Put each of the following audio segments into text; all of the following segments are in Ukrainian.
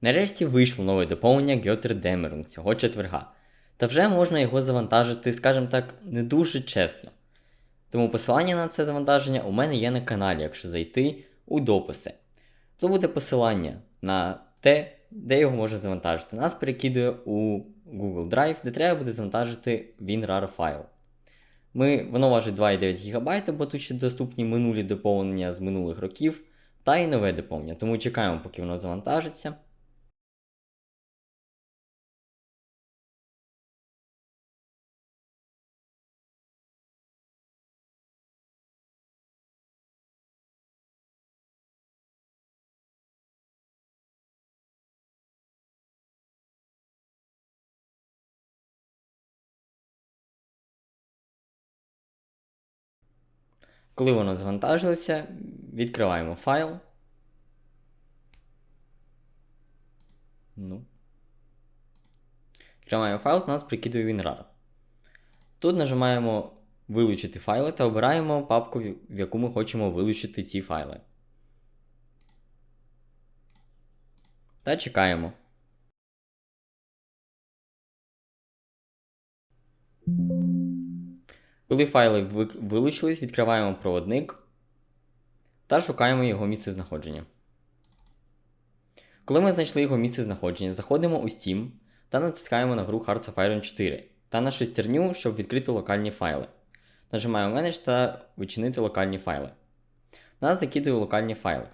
Нарешті вийшло нове доповнення Götterdämmerung цього четверга. Та вже можна його завантажити, скажімо так, не дуже чесно. Тому посилання на це завантаження у мене є на каналі, якщо зайти у дописи. Тут буде посилання на те, де його можна завантажити. Нас перекидує у Google Drive, де треба буде завантажити WinRAR файл. Ми, воно важить 2,9 ГБ, бо тут ще доступні минулі доповнення з минулих років, та й нове доповнення. Тому чекаємо, поки воно завантажиться. Коли воно завантажилося, відкриваємо файл. Ну. Відкриваємо файл, то нас прикидує WinRAR. Тут нажимаємо Вилучити файли та обираємо папку, в яку ми хочемо вилучити ці файли. Та чекаємо. Коли файли вилучились, відкриваємо проводник та шукаємо його місце знаходження. Коли ми знайшли його місце знаходження, заходимо у Steam та натискаємо на гру Hearts of Iron 4 та на шестерню, щоб відкрити локальні файли. Нажимаємо Manage та відчинити локальні файли. Нас закидує локальні файли.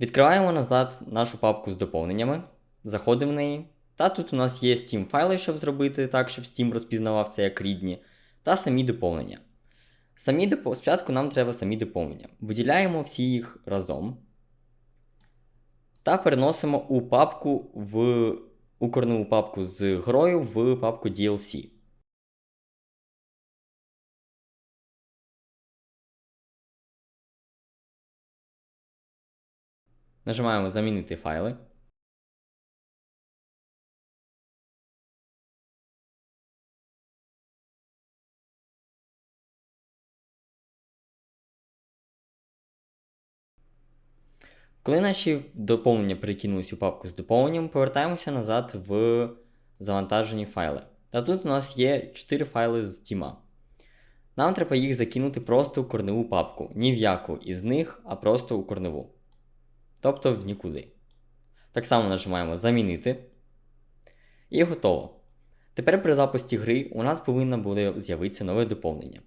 Відкриваємо назад нашу папку з доповненнями, заходимо в неї. Та тут у нас є Steam файли, щоб зробити так, щоб Steam розпізнавав це як рідні, та самі доповнення. Самі допо... Спочатку нам треба самі доповнення. Виділяємо всі їх разом та переносимо у папку в у корневу папку з грою в папку DLC. Нажимаємо Замінити файли. Коли наші доповнення перекинулись у папку з доповненням, повертаємося назад в завантажені файли. Та тут у нас є 4 файли з Тіма. Нам треба їх закинути просто у корневу папку. Ні в яку із них, а просто у корневу. Тобто в нікуди. Так само нажимаємо Замінити. І готово. Тепер при запусті гри у нас повинно буде з'явитися нове доповнення.